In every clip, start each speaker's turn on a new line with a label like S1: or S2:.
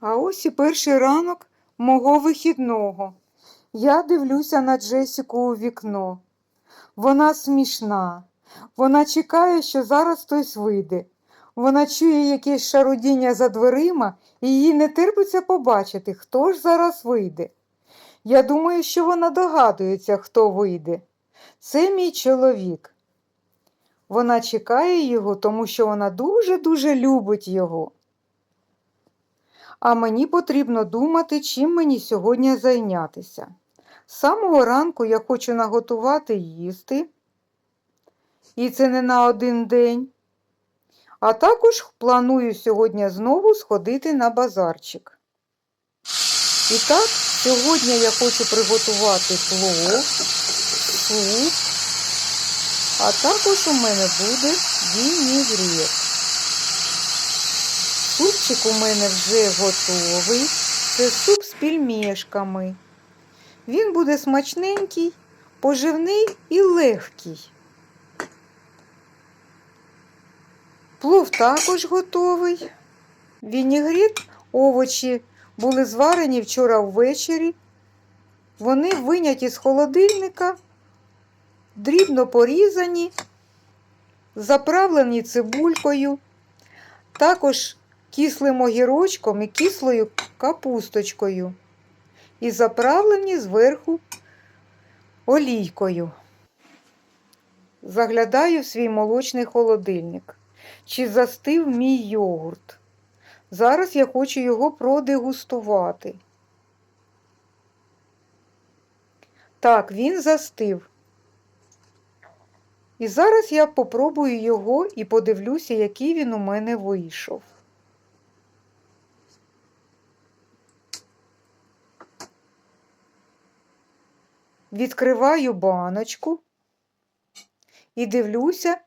S1: А ось і перший ранок мого вихідного. Я дивлюся на Джесіку у вікно. Вона смішна. Вона чекає, що зараз хтось вийде. Вона чує якесь шарудіння за дверима, і їй не терпиться побачити, хто ж зараз вийде. Я думаю, що вона догадується, хто вийде. Це мій чоловік. Вона чекає його, тому що вона дуже-дуже любить його. А мені потрібно думати, чим мені сьогодні зайнятися. З самого ранку я хочу наготувати їсти, і це не на один день. А також планую сьогодні знову сходити на базарчик. І так, сьогодні я хочу приготувати плов, суп, а також у мене буде вінігрет. Супчик у мене вже готовий. Це суп з пельмешками. Він буде смачненький, поживний і легкий. Плов також готовий. Вінігрет, овочі були зварені вчора ввечері. Вони виняті з холодильника, дрібно порізані, заправлені цибулькою, також кислим огірочком і кислою капусточкою. І заправлені зверху олійкою. Заглядаю в свій молочний холодильник. Чи застив мій йогурт? Зараз я хочу його продегустувати. Так, він застив. І зараз я попробую його і подивлюся, який він у мене вийшов. Відкриваю баночку і дивлюся,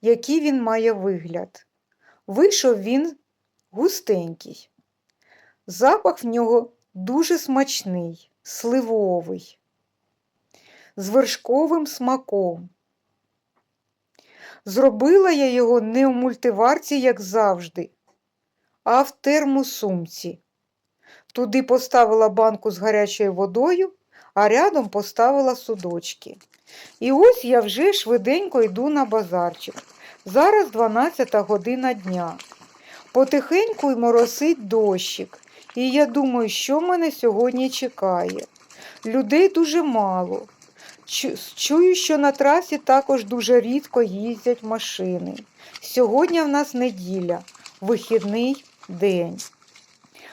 S1: який він має вигляд. Вийшов він густенький. Запах в нього дуже смачний, сливовий, з вершковим смаком. Зробила я його не в мультиварці, як завжди, а в термосумці. Туди поставила банку з гарячою водою, а рядом поставила судочки. І ось я вже швиденько йду на базарчик. Зараз 12 година дня. Потихеньку й моросить дощик. І я думаю, що мене сьогодні чекає. Людей дуже мало. Чую, що на трасі також дуже рідко їздять машини. Сьогодні в нас неділя, вихідний день.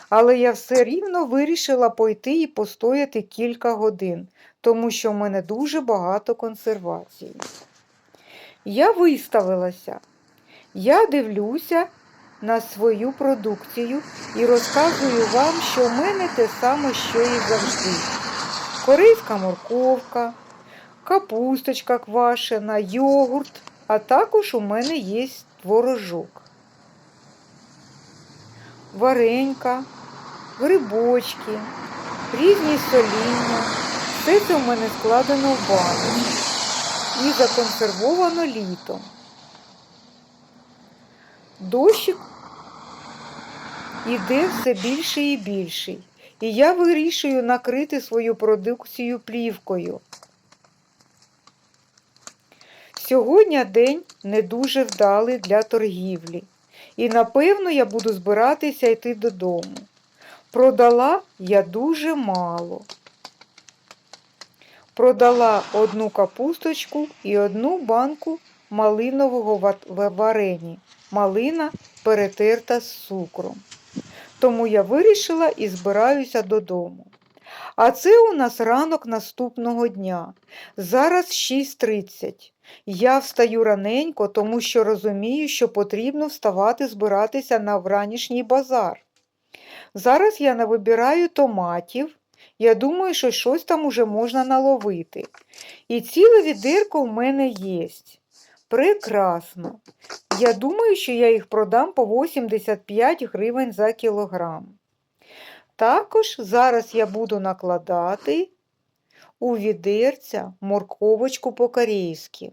S1: Але я все рівно вирішила пойти і постояти кілька годин, тому що в мене дуже багато консервації. Я виставилася, я дивлюся на свою продукцію і розказую вам, що в мене те саме, що і завжди. Корейська морковка, капусточка квашена, йогурт, а також у мене є творожок. Варенька, грибочки, різні соління. Все це у мене складено в баночку і законсервовано літом. Дощик іде все більший і більший, і я вирішую накрити свою продукцію плівкою. Сьогодні день не дуже вдалий для торгівлі, і напевно я буду збиратися йти додому. Продала я дуже мало. Продала одну капусточку і одну банку малинового варені. Малина перетерта з цукром. Тому я вирішила і збираюся додому. А це у нас ранок наступного дня. Зараз 6.30. Я встаю раненько, тому що розумію, що потрібно вставати збиратися на вранішній базар. Зараз я не вибираю томатів. Я думаю, що щось там уже можна наловити. І ціле відерко в мене є. Прекрасно. Я думаю, що я їх продам по 85 гривень за кілограм. Також зараз я буду накладати у відерця морковочку по-корейськи.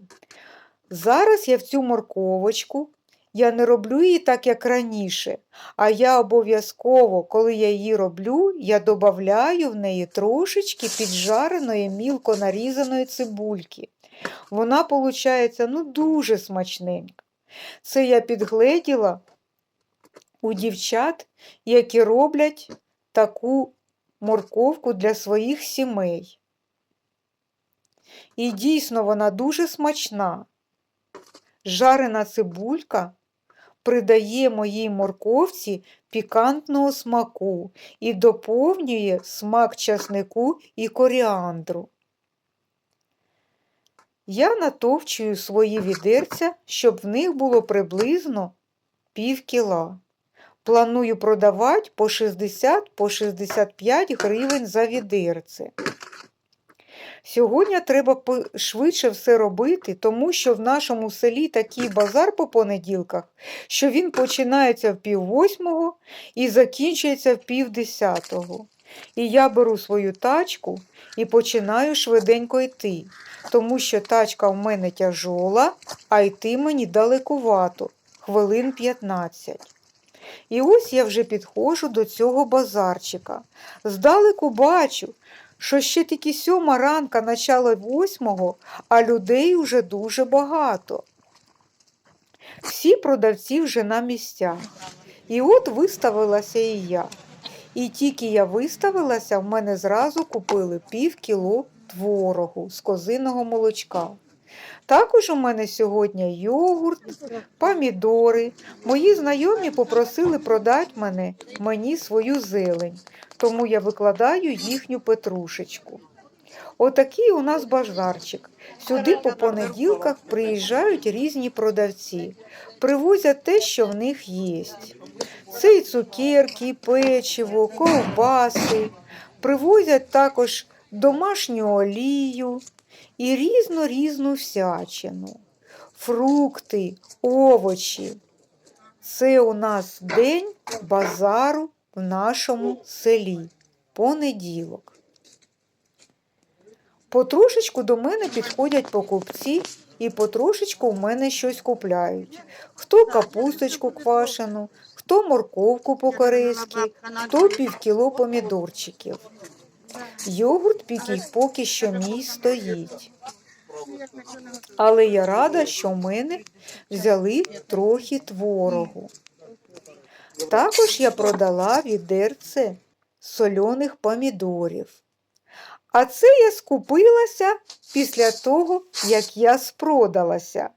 S1: Зараз я в цю морковочку Я не роблю її так, як раніше, а я обов'язково, коли я її роблю, я додаю в неї трошечки піджареної мілко нарізаної цибульки. Вона, виходить, ну дуже смачненька. Це я підгледіла у дівчат, які роблять таку морковку для своїх сімей. І дійсно вона дуже смачна. Жарена цибулька придає моїй морковці пікантного смаку і доповнює смак часнику і коріандру. Я натовчую свої відерця, щоб в них було приблизно пів кіла. Планую продавати по 60 по 65 гривень за відерце. Сьогодні треба швидше все робити, тому що в нашому селі такий базар по понеділках, що він починається в пів восьмого і закінчується в пів десятого. І я беру свою тачку і починаю швиденько йти, тому що тачка в мене тяжола, а йти мені далекувато, хвилин 15. І ось я вже підходжу до цього базарчика. Здалеку бачу, що ще тільки сьома ранка, начало восьмого, а людей вже дуже багато. Всі продавці вже на місцях. І от виставилася і я. І тільки я виставилася, в мене зразу купили пів кіло творогу з козиного молочка. Також у мене сьогодні йогурт, помідори. Мої знайомі попросили продати мене, мені свою зелень, тому я викладаю їхню петрушечку. Отакий у нас базарчик. Сюди по понеділках приїжджають різні продавці, привозять те, що в них є. Це і цукерки, печиво, ковбаси. Привозять також домашню олію і різну-різну всячину, фрукти, овочі. Це у нас день базару в нашому селі. Понеділок. Потрошечку до мене підходять покупці і потрошечку в мене щось купляють. Хто капусточку квашену, хто морковку по-корейськи, хто півкіло помідорчиків. Йогурт піки поки що мій стоїть. Але я рада, що в мене взяли трохи творогу. Також я продала відерце сольоних помідорів. А це я скупилася після того, як я спродалася.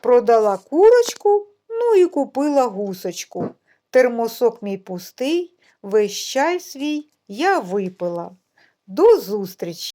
S1: Продала курочку, ну і купила гусочку. Термосок мій пустий, весь чай свій я випила. До зустрічі!